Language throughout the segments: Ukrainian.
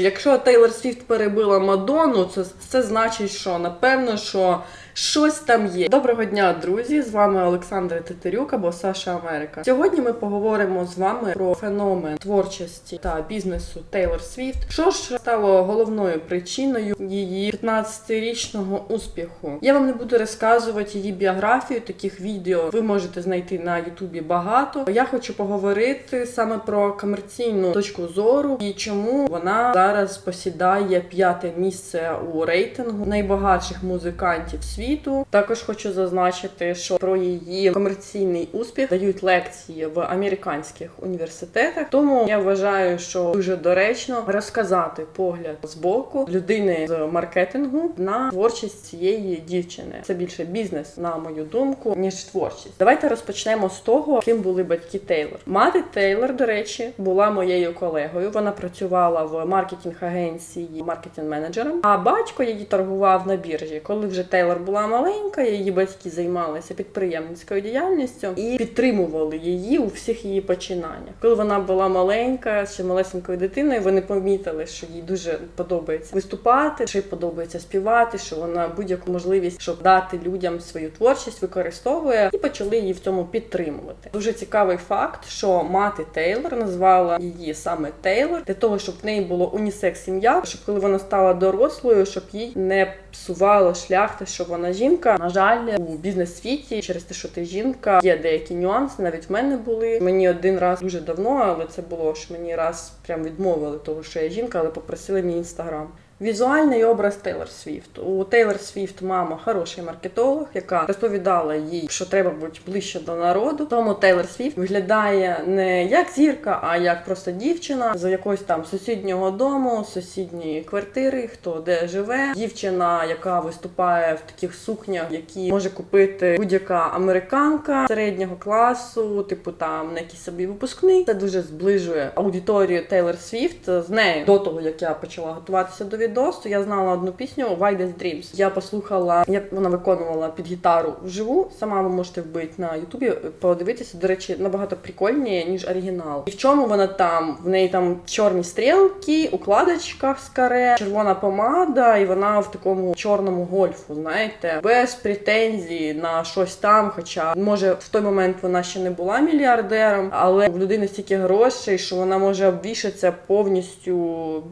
Якщо Тейлор Свіфт перебила Мадонну, це, це значить, що напевно, що щось там є. Доброго дня, друзі! З вами Олександра Тетерюк або Саша Америка. Сьогодні ми поговоримо з вами про феномен творчості та бізнесу Тейлор Свіфт. Що ж стало головною причиною її 15-річного успіху? Я вам не буду розказувати її біографію. Таких відео ви можете знайти на Ютубі багато. Я хочу поговорити саме про комерційну точку зору і чому вона зараз посідає п'яте місце у рейтингу найбагатших музикантів світу. Також хочу зазначити, що про її комерційний успіх дають лекції в американських університетах. Тому я вважаю, що дуже доречно розказати погляд з боку людини з маркетингу на творчість цієї дівчини. Це більше бізнес, на мою думку, ніж творчість. Давайте розпочнемо з того, ким були батьки Тейлор. Мати Тейлор, до речі, була моєю колегою. Вона працювала в маркетинг агенції маркетинг-менеджером. А батько її торгував на біржі. Коли вже Тейлор була маленька, її батьки займалися підприємницькою діяльністю і підтримували її у всіх її починаннях. Коли вона була маленька, ще малесенькою дитиною, вони помітили, що їй дуже подобається виступати, що їй подобається співати, що вона будь-яку можливість, щоб дати людям свою творчість, використовує і почали її в цьому підтримувати. Дуже цікавий факт, що мати Тейлор назвала її саме Тейлор для того, щоб в неї було унісекс сім'я, щоб коли вона стала дорослою, щоб їй не псувало шлях, те, що вона жінка. На жаль, у бізнес-світі через те, що ти жінка, є деякі нюанси. Навіть в мене були. Мені один раз дуже давно, але це було що мені раз прям відмовили, того що я жінка, але попросили мій інстаграм. Візуальний образ Тейлор Свіфт. У Тейлор Свіфт мама хороший маркетолог, яка розповідала їй, що треба бути ближче до народу. Тому Тейлор Свіфт виглядає не як зірка, а як просто дівчина з якогось там сусіднього дому, сусідньої квартири, хто де живе. Дівчина, яка виступає в таких сукнях, які може купити будь-яка американка середнього класу, типу там на якийсь собі випускний. Це дуже зближує аудиторію Тейлор Свіфт з нею до того, як я почала готуватися до відосу, я знала одну пісню Wildest Dreams. Я послухала, як вона виконувала під гітару вживу. Сама ви можете вбити на Ютубі, подивитися. До речі, набагато прикольніше, ніж оригінал. І в чому вона там? В неї там чорні стрілки, укладочка з каре, червона помада, і вона в такому чорному гольфу, знаєте, без претензій на щось там. Хоча, може, в той момент вона ще не була мільярдером, але в людини стільки грошей, що вона може обвішатися повністю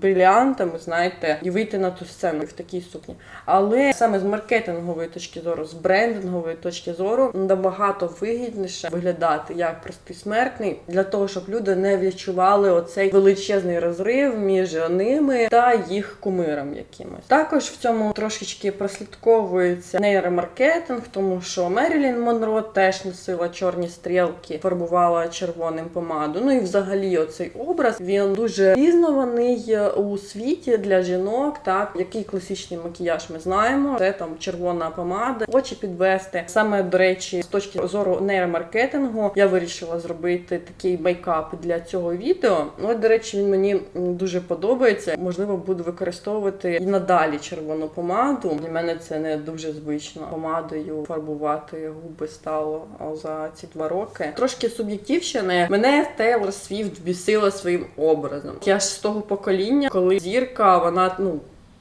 бриліантами, знаєте, і вийти на ту сцену в такій сукні. Але саме з маркетингової точки зору, з брендингової точки зору, набагато вигідніше виглядати як простий смертний для того, щоб люди не відчували оцей величезний розрив між ними та їх кумиром якимось. Також в цьому трошечки прослідковується нейромаркетинг, тому що Мерілін Монро теж носила чорні стрілки, фарбувала червоним помаду. Ну і взагалі, оцей образ він дуже пізнаваний у світі для жінок. Так, який класичний макіяж ми знаємо. Це там червона помада, очі підвести. Саме до речі, з точки зору нейромаркетингу, я вирішила зробити такий мейкап для цього відео. Ну, от, до речі, він мені дуже подобається. Можливо, буду використовувати і надалі червону помаду. Для мене це не дуже звично. Помадою фарбувати губи стало за ці два роки. Трошки суб'єктивщини. Мене Тейлор Свіфт бісила своїм образом. Я ж з того покоління, коли зірка, вона ну.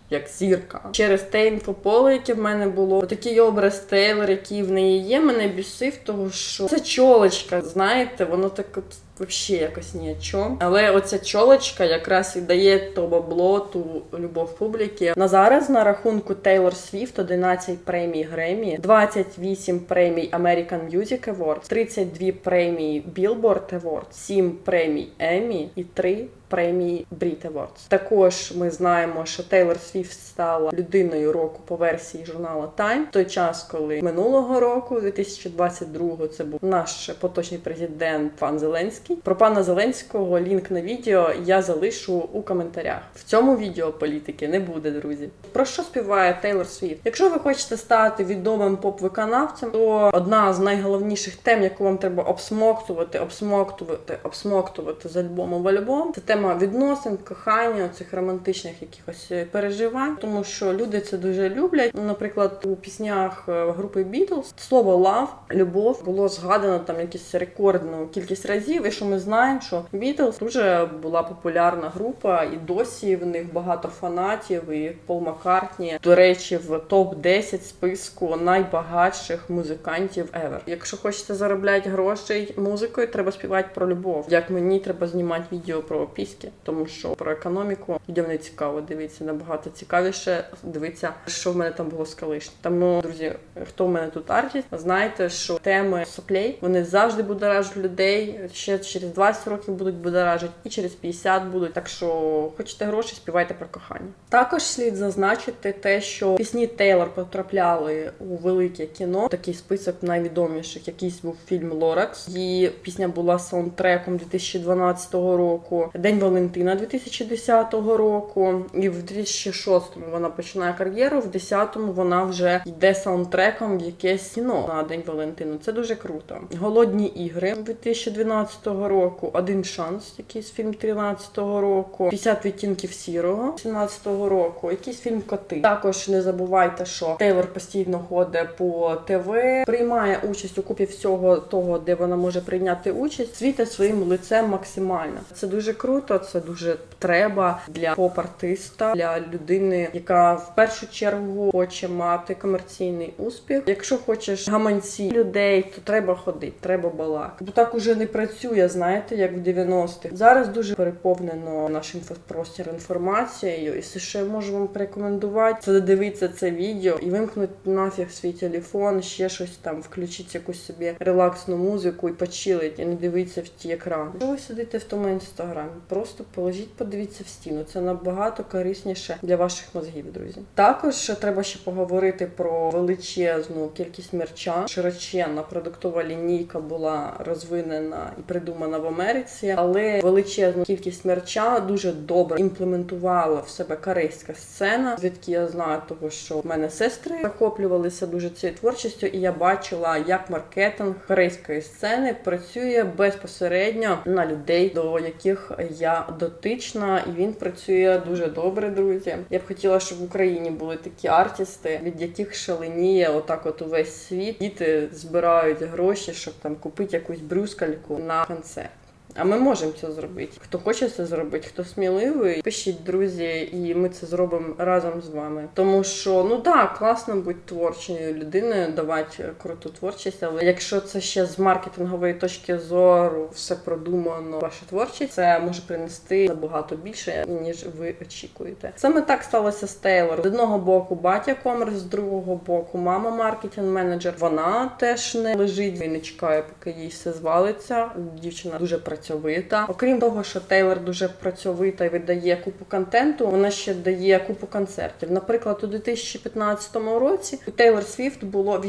Як зірка через те інфополе, яке в мене було, такий образ Тейлор, який в неї є, мене бісив, того що це чолочка, знаєте, воно так от взагалі якось ні о чому. Але оця чолочка якраз і дає то бабло, ту любов публіки. На зараз на рахунку Тейлор Свіфт 11 премій Гремі, 28 премій American Music Awards, 32 премії Billboard Awards, 7 премій Еммі і 3 премії Brit Awards. Також ми знаємо, що Тейлор Свіфт стала людиною року по версії журналу Time. Той час, коли минулого року, 2022, це був наш поточний президент пан Зеленський. Про пана Зеленського лінк на відео я залишу у коментарях. В цьому відео політики не буде, друзі. Про що співає Тейлор Свіфт? Якщо ви хочете стати відомим поп-виконавцем, то одна з найголовніших тем, яку вам треба обсмоктувати, обсмоктувати, обсмоктувати з альбому в альбом, це тема відносин, кохання, цих романтичних якихось е, переживань, тому що люди це дуже люблять. Ну, Наприклад, у піснях е, групи Beatles слово love, любов було згадано там якусь рекордну кількість разів. І що ми знаємо, що Beatles дуже була популярна група, і досі в них багато фанатів. І Пол Маккартні, до речі, в топ 10 списку найбагатших музикантів ever. Якщо хочете заробляти грошей музикою, треба співати про любов. Як мені треба знімати відео про піськи, тому що про економіку людям не цікаво. Дивіться набагато цікавіше. Дивіться, що в мене там було з. Тому, друзі, хто в мене тут артіст, знаєте, що теми соплей вони завжди будоражать людей. Ще через 20 років будуть будоражити, і через 50 будуть. Так що хочете гроші, співайте про кохання. Також слід зазначити те, що пісні Тейлор потрапляли у велике кіно. Такий список найвідоміших. Якийсь був фільм Лоракс. Її пісня була саундтреком 2012 року. День Валентина 2010 року. І в 2006-му вона починає кар'єру. В 10-му вона вже йде саундтреком в якесь кіно на День Валентину. Це дуже круто. Голодні ігри 2012 року. Один шанс, якийсь фільм 13-го року. 50 відтінків сірого 17-го року. Якийсь фільм Коти. Також не забувайте, що Тейлор постійно ходить по ТВ, приймає участь у купі всього того, де вона може прийняти участь, світить своїм лицем максимально. Це дуже круто, це дуже треба для поп-артиста, для людини, яка в першу чергу хоче мати комерційний успіх. Якщо хочеш гаманці людей, то треба ходити, треба балакати. Бо так уже не працює, знаєте, як в 90-х. Зараз дуже переповнено наш інфопростір інформацією, і все, що я можу вам порекомендувати, це додивитися це відео і вимкнути нафіг свій телефон, ще щось там, включити якусь собі релаксну музику і почилить, і не дивитися в ті екрани. Якщо ви сидите в тому інстаграмі, просто положіть, подивіться в стіну. Це набагато корисніше для ваших мозгів, друзі. Також треба ще поговорити про величезну кількість мерча. Широченна продуктова лінійка була розвинена і придумана в Америці, але величезну кількість мерча дуже добре імплементувала в себе корейська сцена. Звідки я знаю, того що в мене сестри захоплювалися дуже цією творчістю, і я бачила, як маркетинг корейської сцени працює безпосередньо на людей, до яких я дотична, і він працює дуже добре, друзі. Я б хотіла, щоб в Україні були такі артісти, від яких шаленіє отак, от увесь світ. Діти збирають гроші, щоб там купити якусь брюскальку на концерт. А ми можемо це зробити. Хто хоче це зробити, хто сміливий, пишіть, друзі, і ми це зробимо разом з вами. Тому що ну так, класно бути творчою людиною, давати круту творчість, але якщо це ще з маркетингової точки зору все продумано, ваша творчість, це може принести набагато більше, ніж ви очікуєте. Саме так сталося з Тейлор. З одного боку, батя комерс, з другого боку, мама маркетинг менеджер. Вона теж не лежить і не чекає, поки їй все звалиться. Дівчина дуже працьовита. Окрім того, що Тейлор дуже працьовита і видає купу контенту, вона ще дає купу концертів. Наприклад, у 2015 році у Тейлор Свіфт було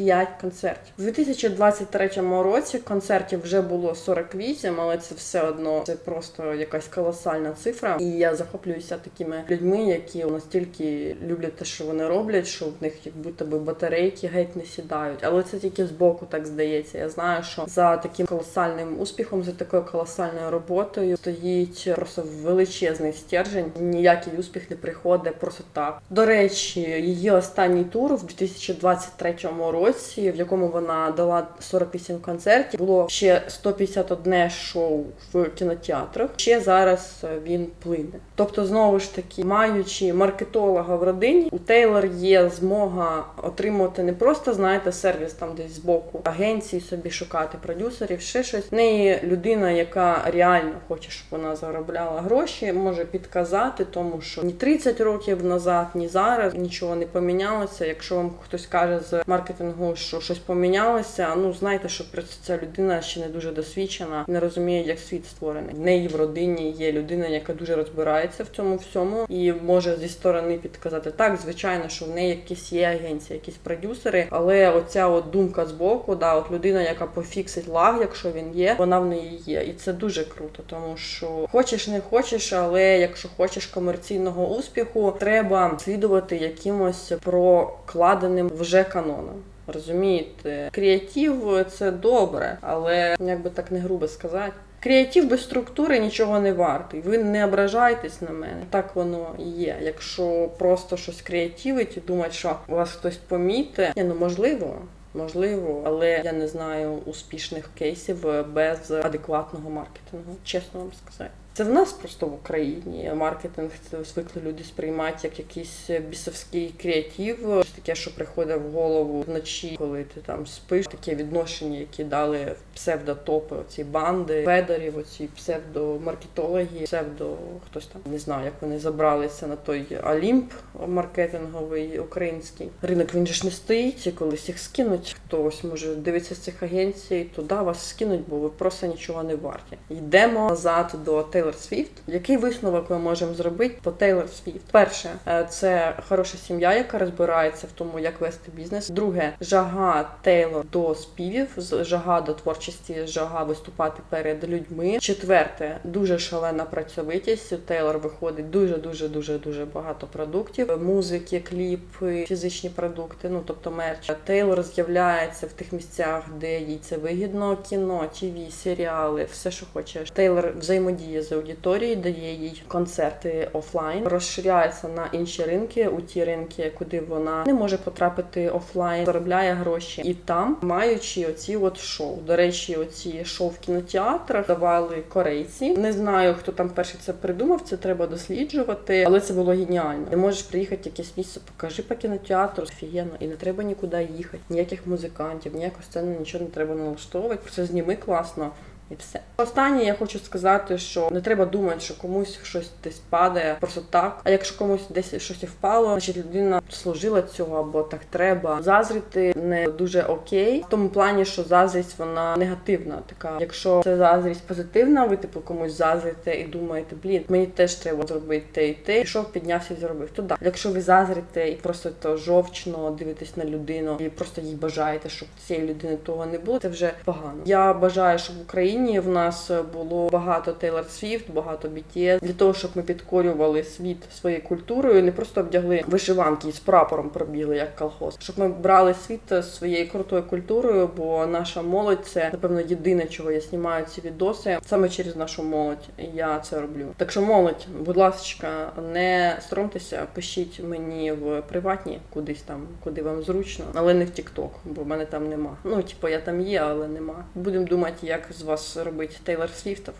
85 концертів. У 2023 році концертів вже було 48, але це все одно це просто якась колосальна цифра. І я захоплююся такими людьми, які настільки люблять те, що вони роблять, що в них як будто би батарейки геть не сідають. Але це тільки збоку так здається. Я знаю, що за таким колосальним успіхом, за такою колосальною роботою стоїть просто величезний стержень. Ніякий успіх не приходить просто так. До речі, її останній тур в 2023 році, в якому вона дала 48 концертів, було ще 151 шоу в кінотеатрах. Ще зараз він плине. Тобто, знову ж таки, маючи маркетолога в родині, у Тейлор є змога отримувати не просто знаєте сервіс там десь з боку агенції, собі шукати продюсерів, ще щось. В неї людина, яка реально хоче, щоб вона заробляла гроші, може підказати, тому що ні 30 років назад, ні зараз нічого не помінялося. Якщо вам хтось каже з маркетингу, що щось помінялося, ну знайте, що ця людина ще не дуже досвідчена, не розуміє, як світ створений. В неї в родині є людина, яка дуже розбирається в цьому всьому, і може зі сторони підказати так. Звичайно, що в неї якісь є агенції, якісь продюсери, але оця от думка з боку, да, от людина, яка пофіксить лаг, якщо він є, вона в неї є, і це дуже круто, тому що хочеш не хочеш, але якщо хочеш комерційного успіху, треба слідувати якимось прокладеним вже каноном. Розумієте, креатив це добре, але як би так не грубо сказати. Креатив без структури нічого не вартий. Ви не ображайтесь на мене. Так воно і є. Якщо просто щось креативить і думати, що вас хтось помітить, ні, ну можливо. Можливо, але я не знаю успішних кейсів без адекватного маркетингу, чесно вам сказати. Це в нас просто в Україні маркетинг це звикли люди сприймати як якийсь бісовський креатив, таке, що приходить в голову вночі, коли ти там спиш. Таке відношення, які дали псевдотопи, оці банди, федерів, оці псевдомаркетологи, псевдо хтось там не знаю, як вони забралися на той Олімп маркетинговий український. Ринок він же ж не стоїть, і колись їх скинуть. Хтось може дивитися з цих агенцій, туди вас скинуть, бо ви просто нічого не варті. Йдемо назад до Тейлор Свіфт. Який висновок ми можемо зробити по Тейлор Свіфт? Перше, е, це хороша сім'я, яка розбирається в тому, як вести бізнес. Друге, жага Тейлор до співів, жага до творчості, жага виступати перед людьми. Четверте, дуже шалена працьовитість. У Тейлор виходить дуже дуже дуже дуже багато продуктів: музики, кліпи, фізичні продукти. Ну тобто мерч. Тейлор з'являється в тих місцях, де їй це вигідно. Кіно, тіві, серіали, все, що хочеш. Тейлор взаємодіє з аудиторією, дає їй концерти офлайн, розширяється на інші ринки, у ті ринки, куди вона не може потрапити офлайн, заробляє гроші і там, маючи оці от шоу. До речі, оці шоу в кінотеатрах давали корейці. Не знаю, хто там перший це придумав. Це треба досліджувати, але це було геніально. Ти можеш приїхати в якесь місце, покажи по кінотеатру, офігенно, і не треба нікуди їхати. Ніяких музикантів, ніяку сцену, нічого не треба налаштовувати. Просто зніми класно. І все. Останнє я хочу сказати, що не треба думати, що комусь щось десь падає просто так. А якщо комусь десь щось впало, значить людина служила цього або так треба. Зазріти не дуже окей. В тому плані, що зазрість вона негативна. Така, якщо це зазрість позитивна, ви типу комусь зазрите і думаєте, блін, мені теж треба зробити те і те. Пішов, піднявся і зробив. То да. Якщо ви зазрите і просто то жовчно дивитесь на людину і просто їй бажаєте, щоб цієї людини того не було, це вже погано. Я бажаю, щоб в Україні в нас було багато Тейлор Свіфт, багато BTS, для того, щоб ми підкорювали світ своєю культурою, не просто вдягли вишиванки і з прапором пробігли як колхоз, щоб ми брали світ своєю крутою культурою, бо наша молодь це напевно єдине, чого я знімаю ці відоси саме через нашу молодь. Я це роблю. Так що молодь, будь ласка, не соромтеся, пишіть мені в приватні кудись там, куди вам зручно, але не в TikTok, бо в мене там нема. Ну, типу, я там є, але нема. Будемо думати, як з вас робити Тейлор Свіфтов.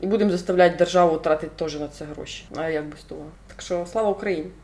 І будемо заставляти державу тратити теж на це гроші. А як без того? Так що слава Україні!